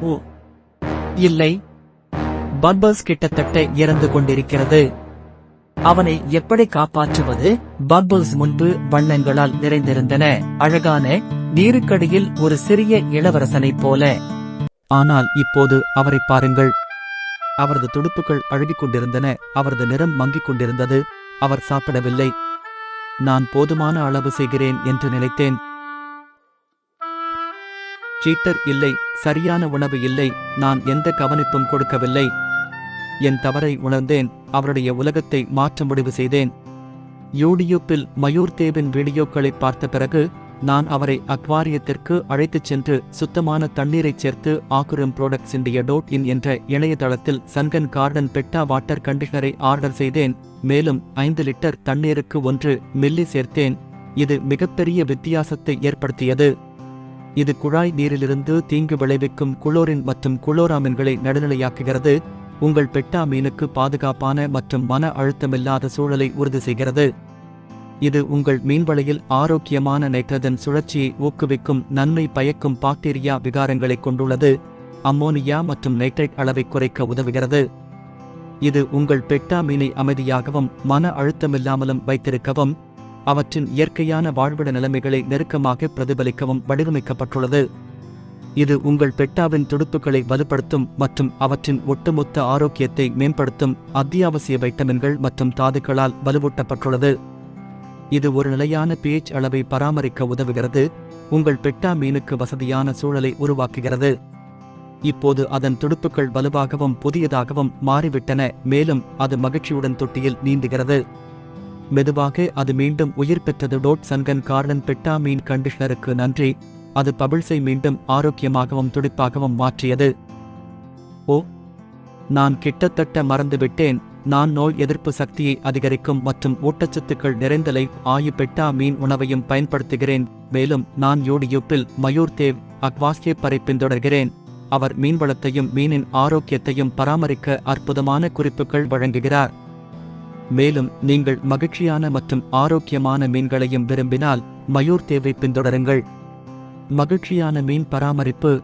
ஓ. இல்லை. பர்பஸ் கிட்டத்தட்ட இறந்து கொண்டிருக்கிறது. அவனை எப்படி காப்பாற்றுவது? பர்பல்ஸ் முன்பு வண்ணங்களால் நிறைந்திருந்தன. அழகான நீருக்கடியில் ஒரு சிறிய இளவரசனைப் போல. ஆனால் இப்போது அவரை பாருங்கள். அவரது துடுப்புகள் அழுகிக் கொண்டிருந்தன. அவரது நிறம் மங்கிக் கொண்டிருந்தது. அவர் சாப்பிடவில்லை. நான் போதுமான அளவு செய்கிறேன் என்று நினைத்தேன். சீட்டர் இல்லை சரியான உணவு இல்லை நான் எந்த கவனிப்பும் கொடுக்கவில்லை. என் தவறை உணர்ந்தேன் அவருடைய உலகத்தை மாற்ற முடிவு செய்தேன். யூடியூப்பில் மயூர் தேவின் வீடியோக்களை பார்த்த பிறகு நான் அவரை அக்வாரியத்திற்கு அழைத்துச் சென்று சுத்தமான தண்ணீரைச் சேர்த்து aquarium products India dot in என்ற இணையதளத்தில் சன்கன் கார்டன் பெட்டா வாட்டர் கண்டிஷனரை ஆர்டர் செய்தேன். மேலும் ஐந்து லிட்டர் தண்ணீருக்கு ஒன்று மில்லி சேர்த்தேன். இது மிகப்பெரிய வித்தியாசத்தை ஏற்படுத்தியது. இது குழாய் நீரிலிருந்து தீங்கு விளைவிக்கும் குளோரின் மற்றும் குளோராமின்களை நடுநிலையாக்குகிறது. உங்கள் பெட்டா மீனுக்கு பாதுகாப்பான மற்றும் மன அழுத்தமில்லாத சூழலை உறுதி செய்கிறது. இது உங்கள் மீன்வலையில் ஆரோக்கியமான நைட்ரஜன் சுழற்சியை ஊக்குவிக்கும் நன்மை பயக்கும் பாக்டீரியா விகாரங்களை கொண்டுள்ளது. அம்மோனியா மற்றும் நைட்ரேட் அளவை குறைக்க உதவுகிறது. இது உங்கள் பெட்டா மீனை அமைதியாகவும் மன அழுத்தமில்லாமலும் வைத்திருக்கவும் அவற்றின் இயற்கையான வாழ்விட நிலைமைகளை நெருக்கமாக பிரதிபலிக்கவும் வடிவமைக்கப்பட்டுள்ளது. இது உங்கள் பெட்டாவின் துடுப்புகளை வலுப்படுத்தும் மற்றும் அவற்றின் ஒட்டுமொத்த ஆரோக்கியத்தை மேம்படுத்தும் அத்தியாவசிய வைட்டமின்கள் மற்றும் தாதுக்களால் வலுவூட்டப்பட்டுள்ளது. இது ஒரு நிலையான பேச் அளவை பராமரிக்க உதவுகிறது. உங்கள் பெட்டா மீனுக்கு வசதியான சூழலை உருவாக்குகிறது. இப்போது அதன் துடுப்புகள் வலுவாகவும் புதியதாகவும் மாறிவிட்டன மேலும் அது மகிழ்ச்சியுடன் தொட்டியில் நீந்துகிறது. மெதுவாக அது மீண்டும் உயிர் பெற்றது. டோட் சன்கன் கார்டன் பெட்டா மீன் கண்டிஷனருக்கு நன்றி. அது பபிள்ஸை மீண்டும் ஆரோக்கியமாகவும் துடிப்பாகவும் மாற்றியது. ஓ நான் கிட்டத்தட்ட மறந்துவிட்டேன். நான் நோய் எதிர்ப்பு சக்தியை அதிகரிக்கும் மற்றும் ஊட்டச்சத்துக்கள் நிறைந்த லைஃப் ஆயு பெட்டா மீன் உணவையும் பயன்படுத்துகிறேன். மேலும் நான் யூடியூப்பில் மயூர் தேவ் பறை பின்தொடர்கிறேன் அவர் மீன்வளத்தையும் மீனின் ஆரோக்கியத்தையும் பராமரிக்க அற்புதமான குறிப்புகள் வழங்குகிறார். மேலும் நீங்கள் மகிழ்ச்சியான மற்றும் ஆரோக்கியமான மீன்களையும் விரும்பினால் மயூர் தேவை பின்தொடருங்கள். மகிழ்ச்சியான மீன் பராமரிப்பு